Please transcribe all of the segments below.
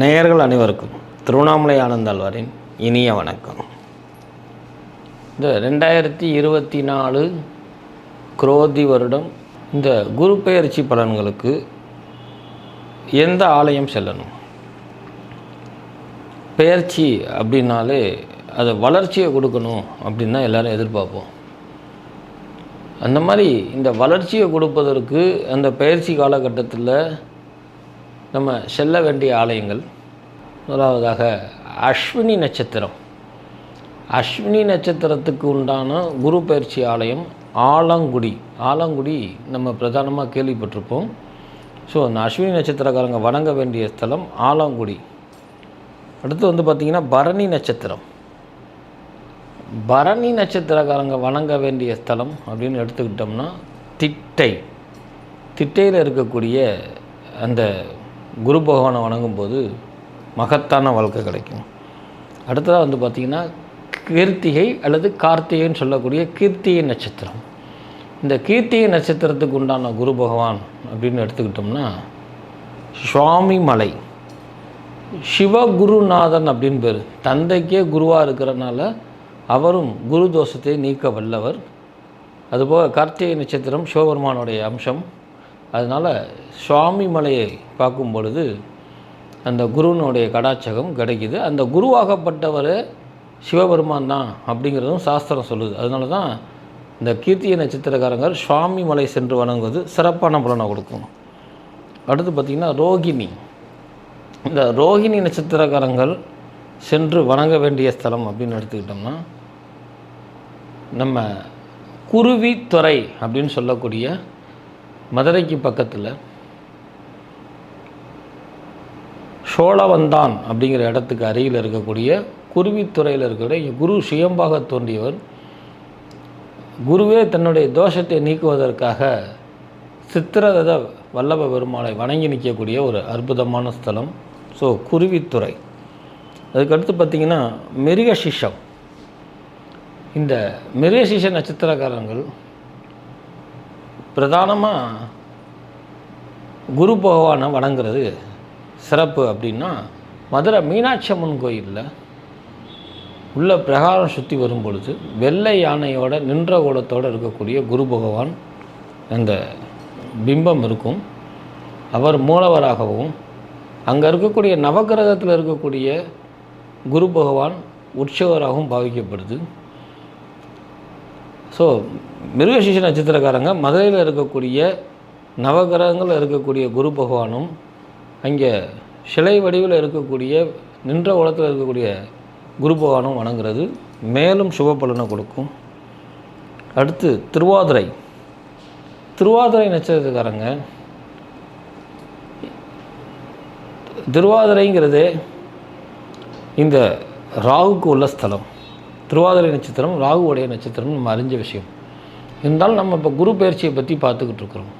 நேயர்கள் அனைவருக்கும் திருவண்ணாமலை ஆனந்தாழ்வாரின் இனிய வணக்கம். இந்த ரெண்டாயிரத்தி இருபத்தி நாலு குரோதி வருடம் இந்த குரு பெயர்ச்சி பலன்களுக்கு எந்த ஆலயம் செல்லணும்? பெயர்ச்சி அப்படின்னாலே அது வளர்ச்சியை கொடுக்கணும் அப்படின்னு தான் எல்லோரும் எதிர்பார்ப்போம். அந்த மாதிரி இந்த வளர்ச்சியை கொடுப்பதற்கு அந்த பயிற்சி காலகட்டத்தில் நம்ம செல்ல வேண்டிய ஆலயங்கள். முதலாவதாக அஸ்வினி நட்சத்திரம். அஸ்வினி நட்சத்திரத்துக்கு உண்டான குரு பயிற்சி ஆலயம் ஆலங்குடி. ஆலங்குடி நம்ம பிரதானமாக கேள்விப்பட்டிருப்போம். ஸோ அந்த அஸ்வினி நட்சத்திரக்காரங்க வணங்க வேண்டிய ஸ்தலம் ஆலங்குடி. அடுத்து வந்து பார்த்திங்கன்னா பரணி நட்சத்திரம். பரணி நட்சத்திரக்காரங்க வணங்க வேண்டிய ஸ்தலம் அப்படின்னு எடுத்துக்கிட்டோம்னா திட்டை. திட்டையில் இருக்கக்கூடிய அந்த குரு பகவானை வணங்கும்போது மகத்தான வாழ்க்கை கிடைக்கும். அடுத்ததாக வந்து பார்த்திங்கன்னா கீர்த்திகை அல்லது கார்த்திகைன்னு சொல்லக்கூடிய கீர்த்திகை நட்சத்திரம். இந்த கீர்த்திகை நட்சத்திரத்துக்கு உண்டான குரு பகவான் அப்படின்னு எடுத்துக்கிட்டோம்னா சுவாமி மலை. சிவகுருநாதன் அப்படின்னு பேர். தந்தைக்கே குருவாக இருக்கிறனால அவரும் குரு தோஷத்தை நீக்க வல்லவர். அதுபோக கார்த்திகை நட்சத்திரம் சிவபெருமானுடைய அம்சம். அதனால் சுவாமி மலையை பார்க்கும் பொழுது அந்த குருவினுடைய கடாச்சகம் கிடைக்குது. அந்த குருவாகப்பட்டவர் சிவபெருமான் தான் அப்படிங்கிறதும் சாஸ்திரம் சொல்லுது. அதனால தான் இந்த கீர்த்திய நட்சத்திரக்காரங்கள் சுவாமி மலை சென்று வணங்குவது சிறப்பான பலனை கொடுக்கும். அடுத்து பார்த்திங்கன்னா ரோகிணி. இந்த ரோகிணி நட்சத்திரக்காரங்கள் சென்று வணங்க வேண்டிய ஸ்தலம் அப்படின்னு எடுத்துக்கிட்டோம்னா நம்ம குருவித்துறை அப்படின்னு சொல்லக்கூடிய மதுரைக்கு பக்கத்தில் சோழவந்தான் அப்படிங்கிற இடத்துக்கு அருகில் இருக்கக்கூடிய குருவித்துறையில் இருக்கக்கூடிய குரு சுயம்பாக தோன்றியவர். குருவே தன்னுடைய தோஷத்தை நீக்குவதற்காக சித்திரரத வல்லப பெருமாளை வணங்கி நிற்கக்கூடிய ஒரு அற்புதமான ஸ்தலம். ஸோ குருவித்துறை. அதுக்கடுத்து பார்த்திங்கன்னா மிருகசிஷம். இந்த மிருகசிஷ நட்சத்திரக்காரங்கள் பிரதானமாக குரு பகவானை வணங்குறது சிறப்பு அப்படின்னா மதுரை மீனாட்சி அம்மன் கோயிலில் உள்ள பிரகாரம் சுற்றி வரும் பொழுது வெள்ளை யானையோட நின்ற கோலத்தோடு இருக்கக்கூடிய குரு பகவான் அந்த பிம்பம் இருக்கும். அவர் மூலவராகவும் அங்கே இருக்கக்கூடிய நவகிரகத்தில் இருக்கக்கூடிய குரு பகவான் உற்சவராகவும் பாவிக்கப்படுது. ஸோ மிருகசீஷ நட்சத்திரக்காரங்க மதுரையில் இருக்கக்கூடிய நவகிரகங்களில் இருக்கக்கூடிய குரு பகவானும் அங்கே சிலை வடிவில் இருக்கக்கூடிய நின்ற உலகத்தில் இருக்கக்கூடிய குரு பகவானும் வணங்குறது மேலும் சுப பலனை கொடுக்கும். அடுத்து திருவாதிரை. திருவாதிரை நட்சத்திரக்காரங்க திருவாதிரைங்கிறது இந்த ராகுக்கு உள்ள ஸ்தலம். திருவாதிரை நட்சத்திரம் ராகுவோடைய நட்சத்திரம் நம்ம அறிஞ்ச விஷயம். இருந்தாலும் நம்ம இப்போ குரு பயிற்சியை பற்றி பார்த்துக்கிட்டு இருக்கிறோம்.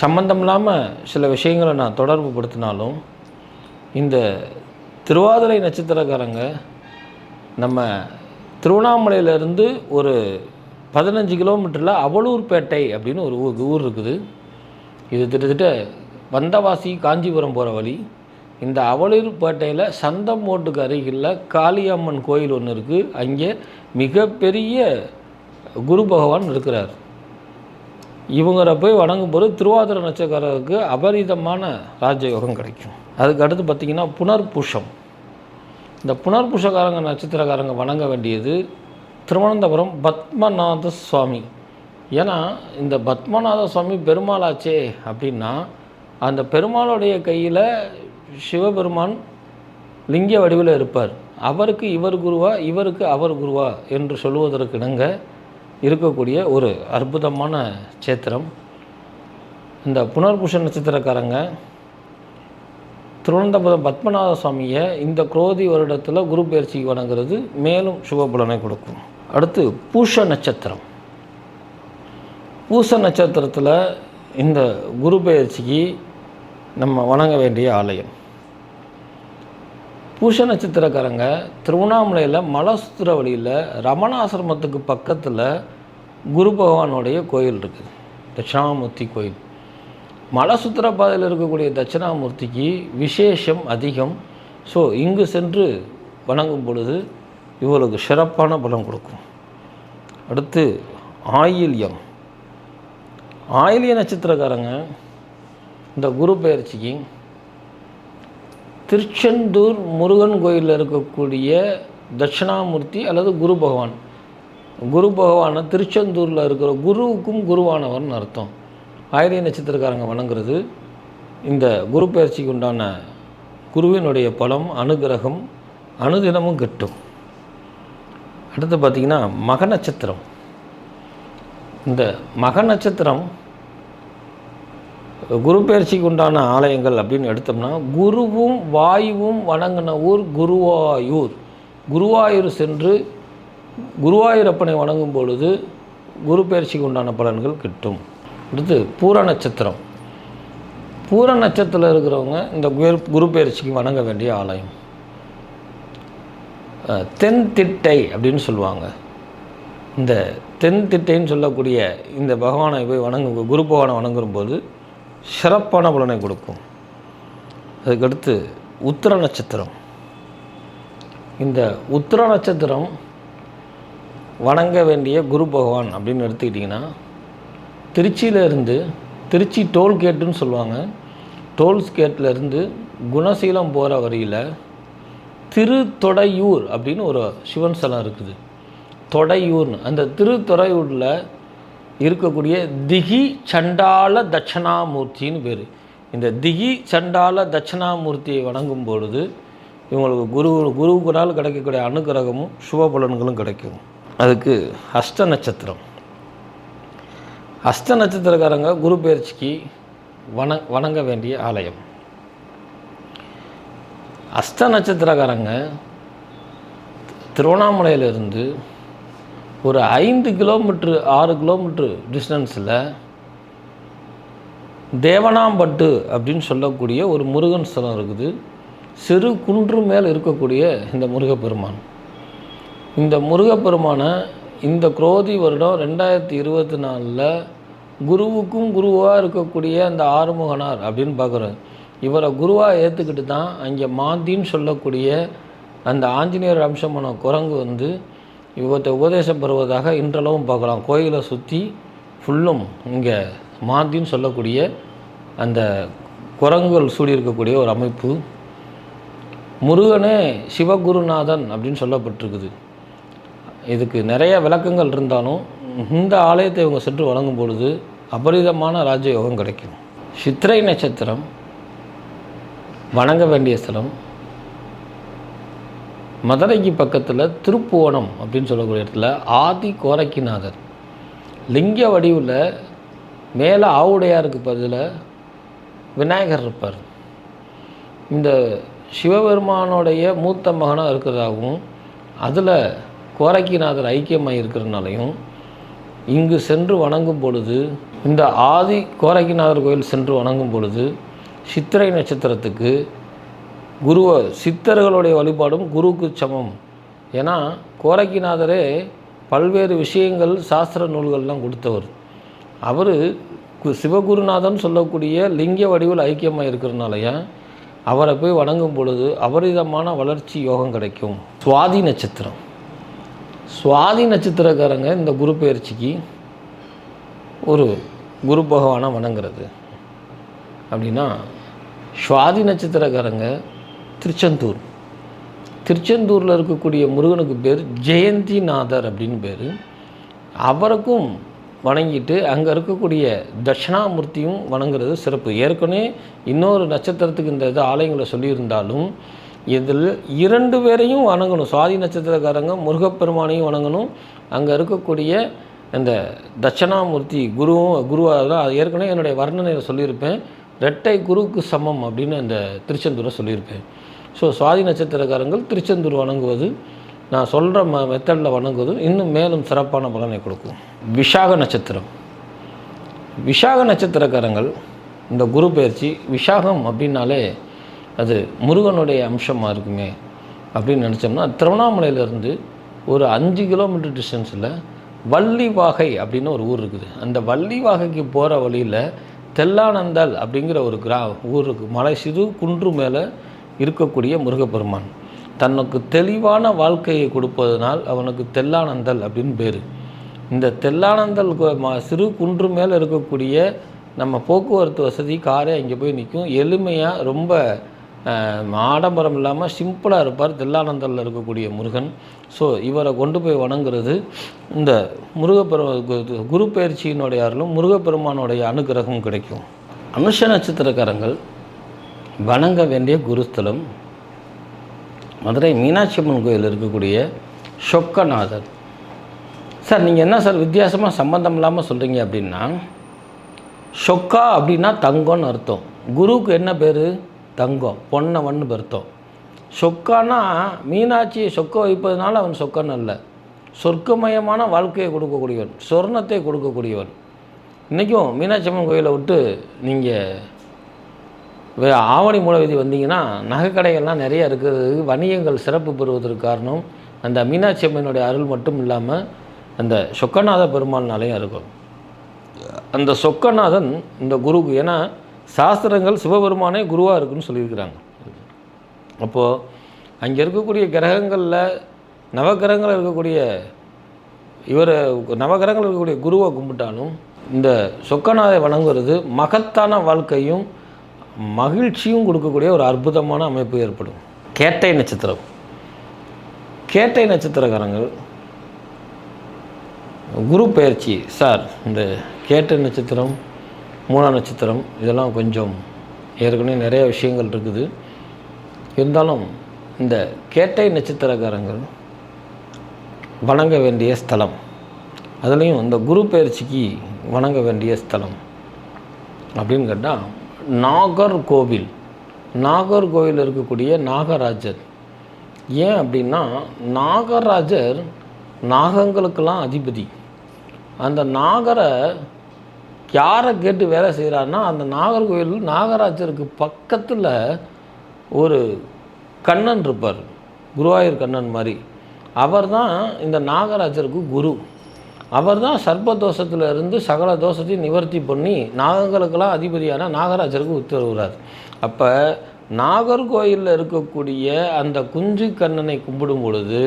சம்மந்தம் இல்லாமல் சில விஷயங்களை நான் தொடர்பு படுத்தினாலும் இந்த திருவாதிரை நட்சத்திரக்காரங்க நம்ம திருவண்ணாமலையிலேருந்து ஒரு பதினஞ்சு கிலோமீட்டரில் அவலூர்பேட்டை அப்படின்னு ஒரு ஊர் ஊர் இருக்குது. இது கிட்டத்தட்ட வந்தவாசி காஞ்சிபுரம் போகிற வழி. இந்த அவலூர்பேட்டையில் சந்தமோட்டுக்கு அருகில் காளியம்மன் கோயில் ஒன்று இருக்குது அங்கே மிகப்பெரிய குரு பகவான் இருக்கிறார். இவங்களை போய் வணங்கும் போது திருவாதிர நட்சத்திரக்காரருக்கு அபரிதமான ராஜயோகம் கிடைக்கும். அதுக்கு அடுத்து பார்த்திங்கன்னா புனர்பூஷம். இந்த புனர்பூஷக்காரங்க நட்சத்திரக்காரங்க வணங்க வேண்டியது திருவனந்தபுரம் பத்மநாத சுவாமி. ஏன்னா இந்த பத்மநாத சுவாமி பெருமாளாச்சே அப்படின்னா அந்த பெருமாளுடைய கையில் சிவபெருமான் லிங்க வடிவில் இருப்பார். அவருக்கு இவர் குருவா இவருக்கு அவர் குருவா என்று சொல்லுவதற்கு இணங்க இருக்கக்கூடிய ஒரு அற்புதமான சேத்திரம். இந்த புனர்பூஷ நட்சத்திரக்காரங்க திருவனந்தபுரம் பத்மநாத சுவாமியை இந்த குரோதி வருடத்தில் குரு பயிற்சிக்கு வணங்குறது மேலும் சுபபலனை கொடுக்கும். அடுத்து பூஷ நட்சத்திரம். பூச நட்சத்திரத்தில் இந்த குரு பயிற்சிக்கு நம்ம வணங்க வேண்டிய ஆலயம். பூஷ நட்சத்திரக்காரங்க திருவண்ணாமலையில் மலசுத்திர வழியில் ரமணாசிரமத்துக்கு பக்கத்தில் குரு பகவானுடைய கோயில் இருக்குது. தட்சிணாமூர்த்தி கோயில். மலசுத்திர பாதையில் இருக்கக்கூடிய தட்சிணாமூர்த்திக்கு விசேஷம் அதிகம். ஸோ இங்கு சென்று வணங்கும் பொழுது இவளுக்கு சிறப்பான பலம் கொடுக்கும். அடுத்து ஆயில்யம். ஆயிலிய நட்சத்திரக்காரங்க இந்த குரு பயிற்சிக்கு திருச்செந்தூர் முருகன் கோயிலில் இருக்கக்கூடிய தட்சிணாமூர்த்தி அல்லது குரு பகவான். குரு பகவானை திருச்செந்தூரில் இருக்கிற குருவுக்கும் குருவானவர்னு அர்த்தம். ஆயிரிய நட்சத்திரக்காரங்க வணங்குறது. இந்த குரு பயிற்சிக்கு உண்டான குருவினுடைய பலம் அனுகிரகம் அனுதினமும் கிட்டும். அடுத்து பார்த்திங்கன்னா மக நட்சத்திரம் இந்த மக நட்சத்திரம் குரு பயிற்சிக்கு உண்டான ஆலயங்கள் அப்படின்னு எடுத்தோம்னா குருவும் வாயுவும் வணங்கின ஊர் குருவாயூர். குருவாயூர் சென்று குருவாயூரப்பனை வணங்கும் பொழுது குரு பயிற்சிக்கு உண்டான பலன்கள் கிட்டும். அடுத்து பூர நட்சத்திரம். பூர நட்சத்திரத்தில் இருக்கிறவங்க இந்த குரு பயிற்சிக்கு வணங்க வேண்டிய ஆலயம். தென்திட்டை அப்படின்னு சொல்லுவாங்க. இந்த தென்திட்டைன்னு சொல்லக்கூடிய இந்த பகவானை போய் வணங்கும் குரு பகவானை வணங்கும் போது சிறப்பான பலனை கொடுக்கும். அதுக்கடுத்து உத்திர நட்சத்திரம். இந்த உத்திர நட்சத்திரம் வணங்க வேண்டிய குரு பகவான் அப்படின்னு எடுத்துக்கிட்டிங்கன்னா திருச்சியிலேருந்து திருச்சி டோல்கேட்டுன்னு சொல்லுவாங்க. டோல்ஸ்கேட்லருந்து குணசீலம் போகிற வரியில் திருத்தொடையூர் அப்படின்னு ஒரு சிவன் ஸ்தலம் இருக்குது. தொடையூர்னு. அந்த திருத்தொடையூரில் இருக்கக்கூடிய திகி சண்டால தட்சணாமூர்த்தின்னு பேர். இந்த திகி சண்டால தட்சணாமூர்த்தியை வணங்கும் பொழுது இவங்களுக்கு குரு குருவுக்குனால் கிடைக்கக்கூடிய அனுகிரகமும் சுப பலன்களும் கிடைக்கும். அதுக்கு அஷ்ட நட்சத்திரம். அஷ்ட நட்சத்திரக்காரங்க குரு பயிற்சிக்கு வண வணங்க வேண்டிய ஆலயம். அஷ்ட நட்சத்திரக்காரங்க திருவண்ணாமலையிலிருந்து ஒரு ஐந்து கிலோமீட்ரு ஆறு கிலோமீட்ரு டிஸ்டன்ஸில் தேவனாம்பட்டு அப்படின்னு சொல்லக்கூடிய ஒரு முருகன் ஸ்தலம் இருக்குது. சிறு குன்று மேல் இருக்கக்கூடிய இந்த முருகப்பெருமான். இந்த முருகப்பெருமானை இந்த குரோதி வருடம் ரெண்டாயிரத்தி இருபத்தி நாலில் குருவுக்கும் குருவாக இருக்கக்கூடிய அந்த ஆறுமுகனார் அப்படின்னு பார்க்குறோம் இவரை குருவாக ஏற்றுக்கிட்டு தான் அங்கே மாந்தின்னு சொல்லக்கூடிய அந்த ஆஞ்சநேயர் அம்சமான குரங்கு வந்து இவற்றை உபதேசம் பெறுவதாக இன்றளவும் பார்க்கலாம். கோயிலை சுற்றி ஃபுல்லும் இங்கே மாந்தின்னு சொல்லக்கூடிய அந்த குரங்குகள் சூடியிருக்கக்கூடிய ஒரு அமைப்பு. முருகனே சிவகுருநாதன் அப்படின்னு சொல்லப்பட்டிருக்குது. இதுக்கு நிறைய விளக்கங்கள் இருந்தாலும் இந்த ஆலயத்தை இவங்க சென்று வழங்கும் பொழுது அபரிதமான ராஜயோகம் கிடைக்கும். சித்திரை நட்சத்திரம் வணங்க வேண்டிய ஸ்தலம். மதுரைக்கு பக்கத்தில் திருப்புவனம் அப்படின்னு சொல்லக்கூடிய இடத்துல ஆதி கோரக்கிநாதர். லிங்க வடிவில் மேலே ஆவுடையாருக்கு பதில் விநாயகர் இருப்பார். இந்த சிவபெருமானுடைய மூத்த மகனாக இருக்கிறதாகவும் அதில் கோரக்கிநாதர் ஐக்கியமாக இருக்கிறனாலையும் இங்கு சென்று வணங்கும் பொழுது இந்த ஆதி கோரக்கிநாதர் கோயில் சென்று வணங்கும் பொழுது சித்திரை நட்சத்திரத்துக்கு குருவை சித்தர்களுடைய வழிபாடும் குருவுக்கு சமம். ஏன்னா கோரக்கிநாதரே பல்வேறு விஷயங்கள் சாஸ்திர நூல்கள்லாம் கொடுத்தவர். அவர் சிவகுருநாதன் சொல்லக்கூடிய லிங்க வடிவில் ஐக்கியமாக இருக்கிறனாலயா அவரை போய் வணங்கும் பொழுது அபரிதமான வளர்ச்சி யோகம் கிடைக்கும். சுவாதி நட்சத்திரம். சுவாதி நட்சத்திரக்காரங்க இந்த குரு பயிற்சிக்கு ஒரு குரு பகவானை வணங்குறது. அப்படின்னா சுவாதி நட்சத்திரக்காரங்க திருச்செந்தூர். திருச்செந்தூரில் இருக்கக்கூடிய முருகனுக்கு பேர் ஜெயந்திநாதர் அப்படின்னு பேர். அவருக்கும் வணங்கிட்டு அங்கே இருக்கக்கூடிய தட்சிணாமூர்த்தியும் வணங்குறது சிறப்பு. ஏற்கனவே இன்னொரு நட்சத்திரத்துக்கு இந்த இது ஆலயங்களை சொல்லியிருந்தாலும் இதில் இரண்டு பேரையும் வணங்கணும். சுவாதி நட்சத்திரக்காரங்க முருகப்பெருமானையும் வணங்கணும். அங்கே இருக்கக்கூடிய இந்த தட்சிணாமூர்த்தி குருவும் குருவாக தான் அது ஏற்கனவே என்னுடைய வர்ணனையில் சொல்லியிருப்பேன். ரெட்டை குருவுக்கு சமம் அப்படின்னு அந்த திருச்செந்தூரை சொல்லியிருப்பேன். ஸோ சுவாதி நட்சத்திரக்காரங்கள் திருச்செந்தூர் வணங்குவது நான் சொல்கிற ம மெத்தடில் வணங்குவதும் இன்னும் மேலும் சிறப்பான பலனை கொடுக்கும். விஷாக நட்சத்திரம். விஷாக நட்சத்திரக்காரங்கள் இந்த குரு பயிற்சி விஷாகம் அப்படின்னாலே அது முருகனுடைய அம்சமாக இருக்குமே அப்படின்னு நினச்சோம்னா திருவண்ணாமலையிலேருந்து ஒரு அஞ்சு கிலோமீட்டர் டிஸ்டன்ஸில் வள்ளிவாகை அப்படின்னு ஒரு ஊர் இருக்குது. அந்த வள்ளிவாகைக்கு போகிற வழியில் தெல்லானந்தல் அப்படிங்கிற ஒரு கிரா ஊருக்கு மலை சிறு குன்று மேலே இருக்கக்கூடிய முருகப்பெருமான். தனக்கு தெளிவான வாழ்க்கையை கொடுப்பதனால் அவனுக்கு தெல்லானந்தல் அப்படின்னு பேர். இந்த தெல்லானந்தல் சிறு குன்று மேலே இருக்கக்கூடிய நம்ம போக்குவரத்து வசதி காரே அங்கே போய் நிற்கும் எளிமையாக ரொம்ப ஆடம்பரம் இல்லாமல் சிம்பிளாக இருப்பார் தெல்லானந்தலில் இருக்கக்கூடிய முருகன். ஸோ இவரை கொண்டு போய் வணங்குறது இந்த முருகப்பெரு கு- குரு பயிற்சியினுடைய அருளும் முருகப்பெருமானுடைய அனுகிரகம் கிடைக்கும். அனுஷ நட்சத்திரக்காரங்கள் வணங்க வேண்டிய குருஸ்தலம் மதுரை மீனாட்சி அம்மன் கோயில் இருக்கக்கூடிய சொக்கநாதர். சார் நீங்கள் என்ன சார் வித்தியாசமாக சம்மந்தம் இல்லாமல் சொல்கிறீங்க அப்படின்னா சொக்கா அப்படின்னா தங்கம்னு அர்த்தம். குருவுக்கு என்ன பேர்? தங்கம் பொன்னவன்னு அர்த்தம். சொக்கானா மீனாட்சியை சொக்க வைப்பதனால அவன் சொக்கன் அல்ல. சொர்க்கமயமான வாழ்க்கையை கொடுக்கக்கூடியவன் சொர்ணத்தை கொடுக்கக்கூடியவன். இன்றைக்கும் மீனாட்சி அம்மன் கோயிலை விட்டு நீங்கள் ஆவணி மூலவிதி வந்தீங்கன்னா நகைக்கடைகள்லாம் நிறைய இருக்கிறது வணிகங்கள் சிறப்பு பெறுவதற்கு காரணம் அந்த மீனாட்சி அம்மனுடைய அருள் மட்டும் இல்லாமல் அந்த சொக்கநாத பெருமாள்னாலையும் இருக்கும். அந்த சொக்கநாதன் இந்த குருக்கு ஏன்னா சாஸ்திரங்கள் சிவபெருமானே குருவாக இருக்குன்னு சொல்லியிருக்கிறாங்க. அப்போது அங்கே இருக்கக்கூடிய கிரகங்களில் நவகிரகங்கள் இருக்கக்கூடிய இவர் நவகிரகங்கள் இருக்கக்கூடிய குருவை கும்பிட்டாலும் இந்த சொக்கநாதை வணங்குறது மகத்தான வாழ்க்கையும் மகிழ்ச்சியும் கொடுக்கக்கூடிய ஒரு அற்புதமான அமைப்பு ஏற்படும். கேட்டை நட்சத்திரம். கேட்டை நட்சத்திரக்காரங்கள் குரு பயிற்சி சார் இந்த கேட்டை நட்சத்திரம் மூணா நட்சத்திரம் இதெல்லாம் கொஞ்சம் ஏற்கனவே நிறைய விஷயங்கள் இருக்குது. இருந்தாலும் இந்த கேட்டை நட்சத்திரக்காரங்கள் வணங்க வேண்டிய ஸ்தலம். அதுலேயும் இந்த குரு பயிற்சிக்கு வணங்க வேண்டிய ஸ்தலம். அப்படின்னு கேட்டால் நாகர்கோவில். நாகர்கோவில் இருக்கக்கூடிய நாகராஜர். ஏன் அப்படின்னா நாகராஜர் நாகங்களுக்கெல்லாம் அதிபதி. அந்த நாகரை யாரை கேட்டு வேலை செய்கிறாருன்னா அந்த நாகர்கோவில் நாகராஜருக்கு பக்கத்தில் ஒரு கண்ணன் இருப்பார். குருவாயூர் கண்ணன் மாதிரி. அவர் தான் இந்த நாகராஜருக்கு குரு. அவர் தான் சர்ப்பதோஷத்தில் இருந்து சகல தோஷத்தையும் நிவர்த்தி பண்ணி நாகங்களுக்கெல்லாம் அதிபதியான நாகராஜருக்கு உத்தரவுறார். அப்போ நாகர்கோயிலில் இருக்கக்கூடிய அந்த குஞ்சு கண்ணனை கும்பிடும் பொழுது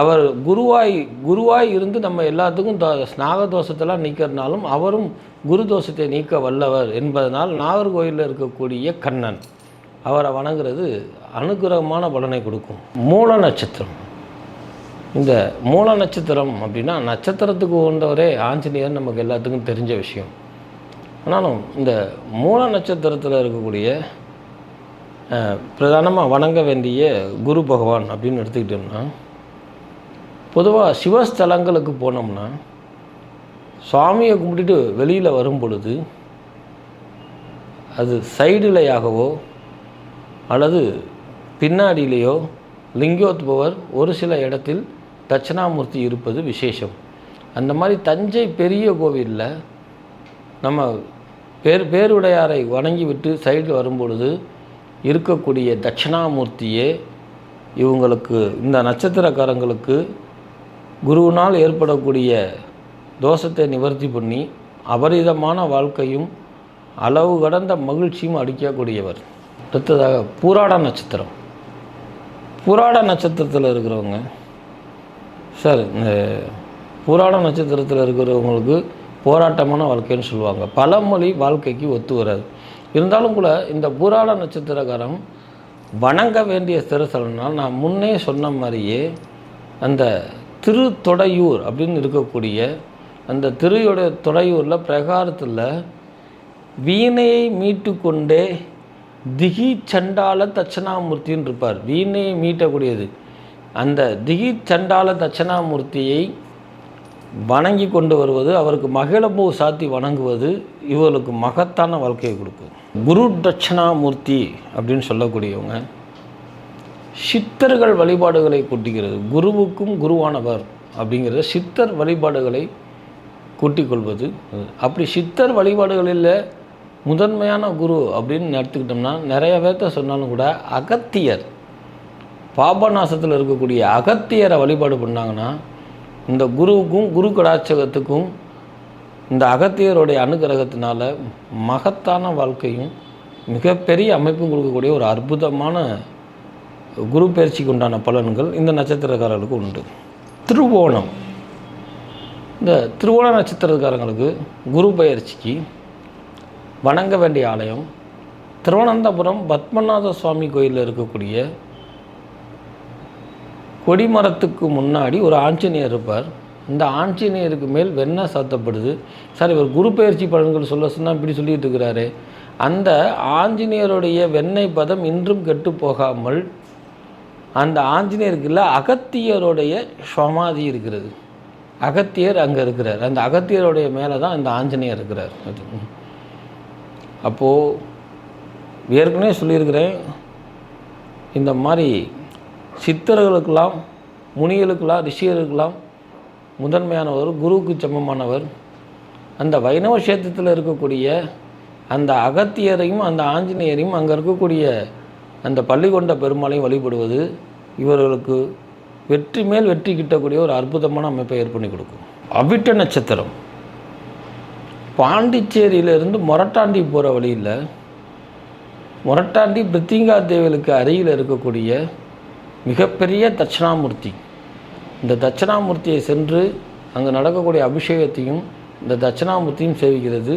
அவர் குருவாய் குருவாய் இருந்து நம்ம எல்லாத்துக்கும் தோ நாகதோஷத்தெல்லாம் நீக்கிறனாலும் அவரும் குரு தோஷத்தை நீக்க வல்லவர் என்பதனால் நாகர்கோயிலில் இருக்கக்கூடிய கண்ணன் அவரை வணங்குறது அனுகிரகமான பலனை கொடுக்கும். மூல நட்சத்திரம். இந்த மூல நட்சத்திரம் அப்படின்னா நட்சத்திரத்துக்கு உண்டவரே ஆஞ்சநேயர் நமக்கு எல்லாத்துக்கும் தெரிஞ்ச விஷயம். ஆனாலும் இந்த மூல நட்சத்திரத்தில் இருக்கக்கூடிய பிரதானமாக வணங்க வேண்டிய குரு பகவான் அப்படின்னு எடுத்துக்கிட்டோம்னா பொதுவாக சிவஸ்தலங்களுக்கு போனோம்னா சுவாமியை கும்பிட்டுட்டு வெளியில் வரும் பொழுது அது சைடுலையாகவோ அல்லது பின்னாடியிலேயோ லிங்கோத்பவர் ஒரு சில இடத்தில் தட்சிணாமூர்த்தி இருப்பது விசேஷம். அந்த மாதிரி தஞ்சை பெரிய கோவிலில் நம்ம பேர் பேருடையாரை வணங்கி விட்டு சைடில் வரும்பொழுது இருக்கக்கூடிய தட்சிணாமூர்த்தியே இவங்களுக்கு இந்த நட்சத்திரக்காரங்களுக்கு குருவினால் ஏற்படக்கூடிய தோஷத்தை நிவர்த்தி பண்ணி அபரிதமான வாழ்க்கையும் அளவு கடந்த மகிழ்ச்சியும் அடிக்கக்கூடியவர் அடுத்ததாக பூராட நட்சத்திரம். பூராட நட்சத்திரத்தில் இருக்கிறவங்க சார் இந்த பூராட நட்சத்திரத்தில் இருக்கிறவங்களுக்கு போராட்டமான வாழ்க்கைன்னு சொல்லுவாங்க. பழமொழி வாழ்க்கைக்கு ஒத்து வராது. இருந்தாலும் கூட இந்த புராண நட்சத்திரகாரம் வணங்க வேண்டிய திருத்தலனால் நான் முன்னே சொன்ன மாதிரியே அந்த திருத்தொடையூர் அப்படின்னு இருக்கக்கூடிய அந்த திருயோட தொடையூரில் பிரகாரத்தில் வீணையை மீட்டு கொண்டே திகி சண்டால தட்சணாமூர்த்தின்னு இருப்பார். வீணையை மீட்டக்கூடியது. அந்த திகி சண்டால தட்சணாமூர்த்தியை வணங்கி கொண்டு வருவது அவருக்கு மகிழப்பூ சாத்தி வணங்குவது இவர்களுக்கு மகத்தான வாழ்க்கையை கொடுக்கும். குரு தட்சணாமூர்த்தி அப்படின்னு சொல்லக்கூடியவங்க சித்தர்கள் வழிபாடுகளை கூட்டுகிறது. குருவுக்கும் குருவானவர் அப்படிங்கிறத சித்தர் வழிபாடுகளை கூட்டிக்கொள்வது. அப்படி சித்தர் வழிபாடுகளில் முதன்மையான குரு அப்படின்னு எடுத்துக்கிட்டோம்னா நிறைய பேர்த்த சொன்னாலும் கூட அகத்தியர். பாபநாசத்தில் இருக்கக்கூடிய அகத்தியரை வழிபாடு பண்ணாங்கன்னா இந்த குருவுக்கும் குரு கடாட்சகத்துக்கும் இந்த அகத்தியருடைய அனுகிரகத்தினால மகத்தான வாழ்க்கையும் மிகப்பெரிய அமைப்பும் கொடுக்கக்கூடிய ஒரு அற்புதமான குரு பயிற்சிக்கு உண்டான பலன்கள் இந்த நட்சத்திரக்காரர்களுக்கு உண்டு. திருவோணம். இந்த திருவோண நட்சத்திரக்காரங்களுக்கு குரு பயிற்சிக்கு வணங்க வேண்டிய ஆலயம் திருவனந்தபுரம் பத்மநாத சுவாமி கோயிலில் இருக்கக்கூடிய கொடிமரத்துக்கு முன்னாடி ஒரு ஆஞ்சநேயர் இருப்பார். இந்த ஆஞ்சநேயருக்கு மேல் வெண்ணெய் சாத்தப்படுது. சார் இவர் குரு பயிற்சி பலன்கள் சொல்ல சொன்னால் இப்படி சொல்லிட்டு இருக்கிறாரு. அந்த ஆஞ்சநேயருடைய வெண்ணெய் பதம் இன்றும் கெட்டு போகாமல் அந்த ஆஞ்சநேயருக்குள்ள அகத்தியருடைய சமாதி இருக்கிறது. அகத்தியர் அங்கே இருக்கிறார். அந்த அகத்தியருடைய மேலே தான் இந்த ஆஞ்சநேயர் இருக்கிறார். அது அப்போது ஏற்கனவே சொல்லியிருக்கிறேன். இந்த மாதிரி சித்தர்களுக்கெல்லாம் முனிகளுக்கெல்லாம் ரிஷியர்களுக்கெல்லாம் முதன்மையானவர் குருவுக்கு சமமானவர். அந்த வைணவ கஷேத்திரத்தில் இருக்கக்கூடிய அந்த அகத்தியரையும் அந்த ஆஞ்சநேயரையும் அங்கே இருக்கக்கூடிய அந்த பள்ளிகொண்ட பெருமாளையும் வழிபடுவது இவர்களுக்கு வெற்றி மேல் வெற்றி கிட்டக்கூடிய ஒரு அற்புதமான அமைப்பை ஏற்பண்ணி கொடுக்கும். அவிட்ட நட்சத்திரம். பாண்டிச்சேரியிலிருந்து மொரட்டாண்டி போகிற வழியில் மொரட்டாண்டி பிரித்திங்கா தேவிகளுக்கு அருகில் இருக்கக்கூடிய மிகப்பெரிய தட்சிணாமூர்த்தி. இந்த தட்சிணாமூர்த்தியை சென்று அங்கே நடக்கக்கூடிய அபிஷேகத்தையும் இந்த தட்சிணாமூர்த்தியும் சேவிக்கிறது.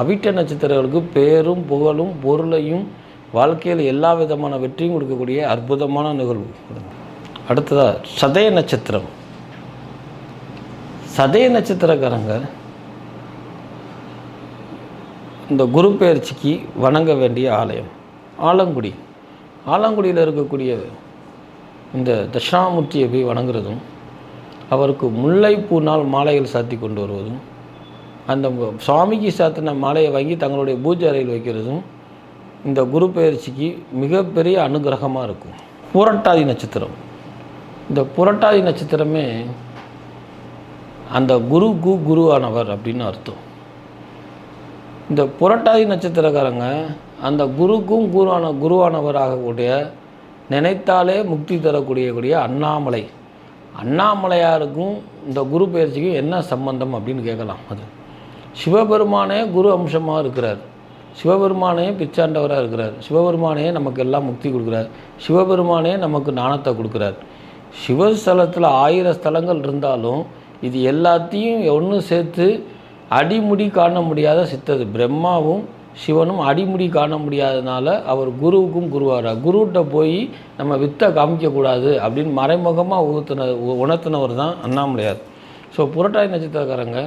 அவிட்ட நட்சத்திரங்களுக்கு பேரும் புகழும் பொருளையும் வாழ்க்கையில் எல்லா விதமான வெற்றியும் கொடுக்கக்கூடிய அற்புதமான நிகழ்வு. அடுத்ததாக சதய நட்சத்திரம். சதய நட்சத்திரக்காரங்க இந்த குரு பயிற்சிக்கு வணங்க வேண்டிய ஆலயம் ஆலங்குடி. ஆலங்குடியில் இருக்கக்கூடிய இந்த தட்சிணாமூர்த்தியை போய் வணங்குறதும் அவருக்கு முல்லைப்பூ நாள் மாலைகள் சாத்தி கொண்டு வருவதும் அந்த சுவாமிக்கு சாத்தின மாலையை வாங்கி தங்களுடைய பூஜை அறையில் வைக்கிறதும் இந்த குரு பயிற்சிக்கு மிகப்பெரிய அனுகிரகமாக இருக்கும். புரட்டாதி நட்சத்திரம். இந்த புரட்டாதி நட்சத்திரமே அந்த குரு கு குருவானவர் அப்படின்னு அர்த்தம். இந்த புரட்டாதி நட்சத்திரக்காரங்க அந்த குருக்கும் குருவான குருவானவராகக்கூடிய நினைத்தாலே முக்தி தரக்கூடிய கூடிய அண்ணாமலை. அண்ணாமலையாருக்கும் இந்த குரு பயிற்சிக்கும் என்ன சம்பந்தம் அப்படின்னு கேட்கலாம். அது சிவபெருமானே குரு அம்சமாக இருக்கிறார். சிவபெருமானே பிச்சாண்டவராக இருக்கிறார். சிவபெருமானே நமக்கு எல்லாம் முக்தி கொடுக்குறார். சிவபெருமானே நமக்கு ஞானத்தை கொடுக்குறார். சிவஸ்தலத்தில் ஆயிரம் ஸ்தலங்கள் இருந்தாலும் இது எல்லாத்தையும் ஒன்று சேர்த்து அடிமுடி காண முடியாத சித்தது. பிரம்மாவும் சிவனும் அடிமுடி காண முடியாதனால அவர் குருவுக்கும் குருவாரார் குருகிட்ட போய் நம்ம வித்தை காமிக்கக்கூடாது அப்படின்னு மறைமுகமாக ஊத்துன உணர்த்தினவர் தான் அண்ணாமலையார். ஸோ புரட்டாதி நட்சத்திரக்காரங்க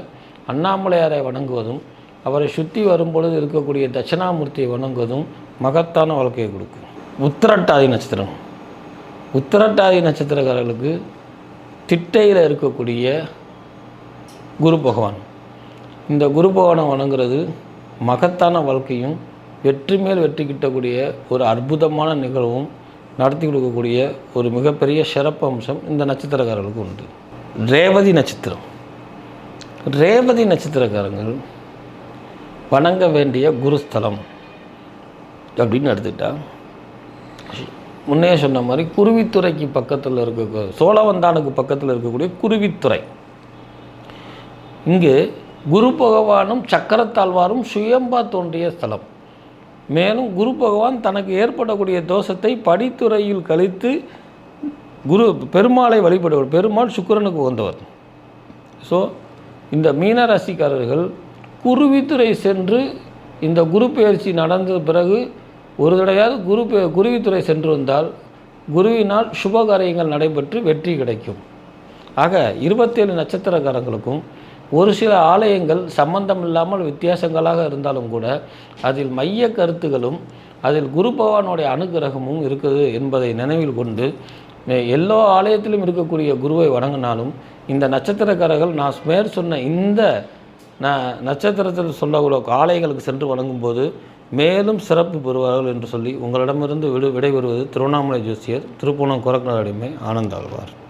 அண்ணாமலையாரை வணங்குவதும் அவரை சுற்றி வரும்பொழுது இருக்கக்கூடிய தட்சிணாமூர்த்தியை வணங்குவதும் மகத்தான வாழ்க்கையை கொடுக்கும். உத்திரட்டாதி நட்சத்திரம். உத்திரட்டாதி நட்சத்திரக்காரர்களுக்கு திட்டையில் இருக்கக்கூடிய குரு பகவான். இந்த குரு பகவானை வணங்குறது மகத்தான வாழ்க்கையும் வெற்றி மேல் வெற்றி கிட்டக்கூடிய ஒரு அற்புதமான நிகழ்வும் நடத்தி கொடுக்கக்கூடிய ஒரு மிகப்பெரிய சிறப்பு அம்சம் இந்த நட்சத்திரக்காரர்களுக்கு உண்டு. ரேவதி நட்சத்திரம். ரேவதி நட்சத்திரக்காரங்கள் வணங்க வேண்டிய குருஸ்தலம் அப்படின்னு எடுத்துக்கிட்டால் முன்னே சொன்ன மாதிரி குருவித்துறைக்கு பக்கத்தில் இருக்க சோழவந்தானுக்கு பக்கத்தில் இருக்கக்கூடிய குருவித்துறை. இங்கு குரு பகவானும் சக்கரத்தாழ்வாரும் சுயம்பா தோன்றிய ஸ்தலம். மேலும் குரு பகவான் தனக்கு ஏற்படக்கூடிய தோஷத்தை படித்துறையில் கழித்து குரு பெருமாளை வழிபடுவார். பெருமாள் சுக்கிரனுக்கு உகந்தவர். ஸோ இந்த மீனராசிக்காரர்கள் குருவித்துறை சென்று இந்த குரு பயிற்சி நடந்த பிறகு ஒரு தடையாவது குரு குருவித்துறை சென்று வந்தால் குருவினால் சுபகாரியங்கள் நடைபெற்று வெற்றி கிடைக்கும். ஆக இருபத்தேழு நட்சத்திரக்காரங்களுக்கும் ஒரு சில ஆலயங்கள் சம்பந்தம் இல்லாமல் வித்தியாசங்களாக இருந்தாலும் கூட அதில் மைய கருத்துகளும் அதில் குரு பகவானுடைய அனுகிரகமும் இருக்குது என்பதை நினைவில் கொண்டு எல்லா ஆலயத்திலும் இருக்கக்கூடிய குருவை வணங்கினாலும் இந்த நட்சத்திரக்காரர்கள் நான் மேற் சொன்ன இந்த ந நட்சத்திரத்தில் சொல்லக்கூடிய ஆலயங்களுக்கு சென்று வணங்கும்போது மேலும் சிறப்பு பெறுவார்கள் என்று சொல்லி உங்களிடமிருந்து விடு விடைபெறுவது திருவண்ணாமலை ஜோசியர் திருப்பூணம் குரக்கநாடு ஆனந்தாழ்வார்.